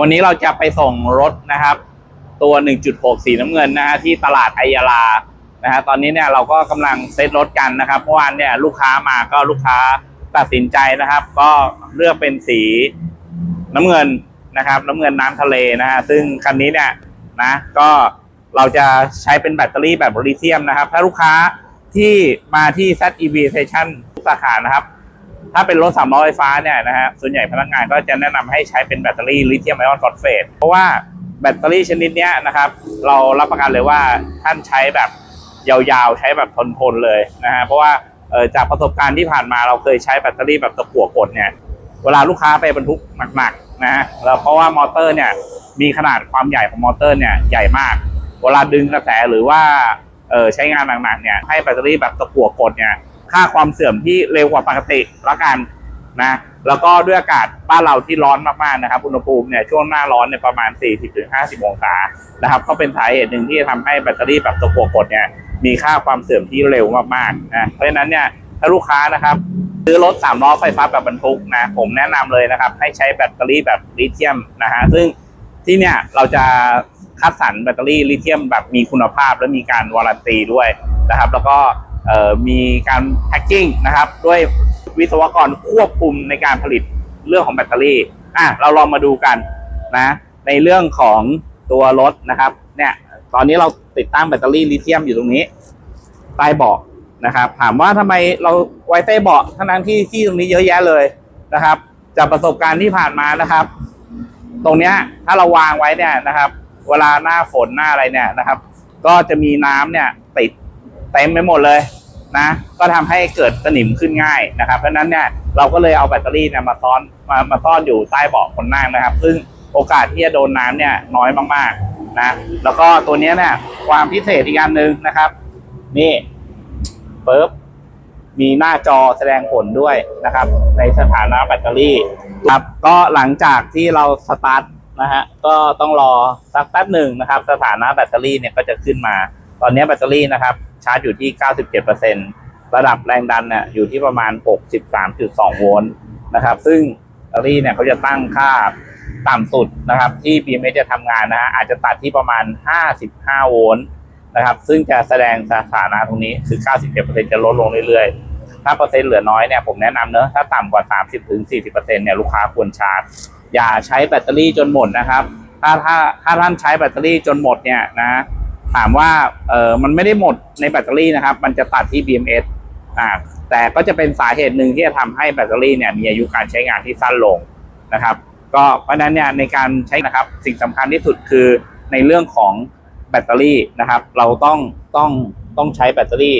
วันนี้เราจะไปส่งรถนะครับ ตัว 1.6 สีน้ำเงินนะฮะที่ตลาดไอยาลานะฮะตอนนี้เนี่ยเราก็กำลังเซตรถกันนะครับเมื่อวานเนี่ยลูกค้ามาก็ลูกค้าตัดสินใจนะครับ ก็เลือกเป็นสีน้ำเงินนะครับ น้ำเงินน้ำทะเลนะฮะซึ่งคันนี้เนี่ยนะก็เราจะใช้เป็นแบตเตอรี่แบบลิเธียมนะครับ ถ้าลูกค้าที่มาที่ ZEV Station สาขานะครับ ถ้าเป็นรถสามล้อไฟฟ้าเนี่ยนะฮะส่วนใหญ่พนักงานก็จะแนะนำให้ใช้เป็นแบตเตอรี่ลิเธียมไอออนฟอสเฟตเพราะว่าแบตเตอรี่ชนิดเนี้ยนะครับ เรารับประกันเลยว่าท่านใช้แบบยาวๆ ใช้แบบทนๆเลยนะฮะเพราะว่าจากประสบการณ์ที่ผ่านมาเราเคยใช้แบตเตอรี่แบบตะกั่วกดเนี่ยเวลาลูกค้าไปบรรทุกหนักๆนะฮะแล้วเพราะว่ามอเตอร์เนี่ยมีขนาดความใหญ่ของมอเตอร์เนี่ยใหญ่มาก เวลาดึงกระแสหรือว่าใช้งานหนักๆเนี่ยให้แบตเตอรี่แบบตะกั่วกดเนี่ย ค่าความเสื่อมที่เร็วกว่าปกติละกันนะแล้วก็ด้วยอากาศบ้านเราที่ร้อนมากๆนะครับอุณหภูมิเนี่ยช่วงหน้าร้อนเนี่ยประมาณ 40-50 องศานะครับก็เป็นสาเหตุหนึ่งที่จะทำให้แบตเตอรี่แบบตะกัวกดเนี่ยมีค่าความเสื่อมที่เร็วมากๆนะเพราะฉะนั้นเนี่ยถ้าลูกค้านะครับซื้อรถสามล้อไฟฟ้าแบบบรรทุกนะผมแนะนำเลยนะครับ ให้ใช้แบตเตอรี่แบบลิเธียมนะฮะซึ่งที่เนี่ยเราจะคัดสรรแบตเตอรี่ลิเธียมแบบมีคุณภาพและมีการวารันตีด้วยนะครับ แล้วก็ มีการแพ็กกิ้งนะครับ ด้วยวิศวกรควบคุมในการผลิตเรื่องของแบตเตอรี่อะเราลองมาดูกันนะ ในเรื่องของตัวรถนะครับ เนี่ย ตอนนี้เราติดตั้งแบตเตอรี่ลิเธียมอยู่ตรงนี้ใต้เบาะนะครับ ถามว่าทำไมเราไว้ใต้เบาะทั้งนั้นที่ที่ตรงนี้เยอะแยะเลยนะครับ จากประสบการณ์ที่ผ่านมานะครับ ตรงเนี้ยถ้าเราวางไว้เนี่ยนะครับ เวลาหน้าฝนหน้าอะไรเนี่ยนะครับ ก็จะมีน้ำเนี่ย เต็มไปหมดเลยนะ ก็ทำให้เกิดสนิมขึ้นง่ายนะครับ เพราะฉะนั้นเนี่ยเราก็เลยเอาแบตเตอรี่เนี่ยมาซ้อนมามาซ่อนอยู่ใต้เบาะคนนั่งนะครับ ซึ่งโอกาสที่จะโดนน้ำเนี่ยน้อยมากๆนะ แล้วก็ตัวนี้เนี่ยความพิเศษอีกอันหนึ่งนะครับ นี่ปึ๊บมีหน้าจอแสดงผลด้วยนะครับ ในสถานะแบตเตอรี่ครับ ก็หลังจากที่เราสตาร์ทนะฮะก็ต้องรอสักแป๊บหนึ่งนะครับ สถานะแบตเตอรี่เนี่ยก็จะขึ้นมา ตอนนี้แบตเตอรี่นะครับ ชาร์จอยู่ที่ 97%ระดับแรงดันเนี่ยอยู่ที่ประมาณ 63.2 โวลต์นะครับ ซึ่งแบตเตอรี่เนี่ยเขาจะตั้งค่าต่ำสุดนะครับ ที่ BMS จะทำงานนะฮะอาจจะตัดที่ประมาณ 55 โวลต์นะครับ ซึ่งจะแสดงสถานะตรงนี้คือ 97%จะลดลงเรื่อยๆ ถ้าเปอร์เซ็นต์เหลือน้อยเนี่ยผมแนะนำเนอะถ้าต่ำกว่า 30ถึง40%เนี่ยลูกค้าควรชาร์จ อย่าใช้แบตเตอรี่จนหมดนะครับ ถ้าถ้าถ้าท่านใช้แบตเตอรี่จนหมดเนี่ยนะ ถามว่าเออมันไม่ได้หมดในแบตเตอรี่นะครับ มันจะตัดที่ BMS อ่าแต่ก็จะเป็นสาเหตุหนึ่งที่จะทำให้แบตเตอรี่เนี่ยมีอายุการใช้งานที่สั้นลงนะครับ ก็เพราะฉะนั้นเนี่ยในการใช้นะครับสิ่งสำคัญที่สุดคือในเรื่องของแบตเตอรี่นะครับ เราต้องต้องต้องใช้แบตเตอรี่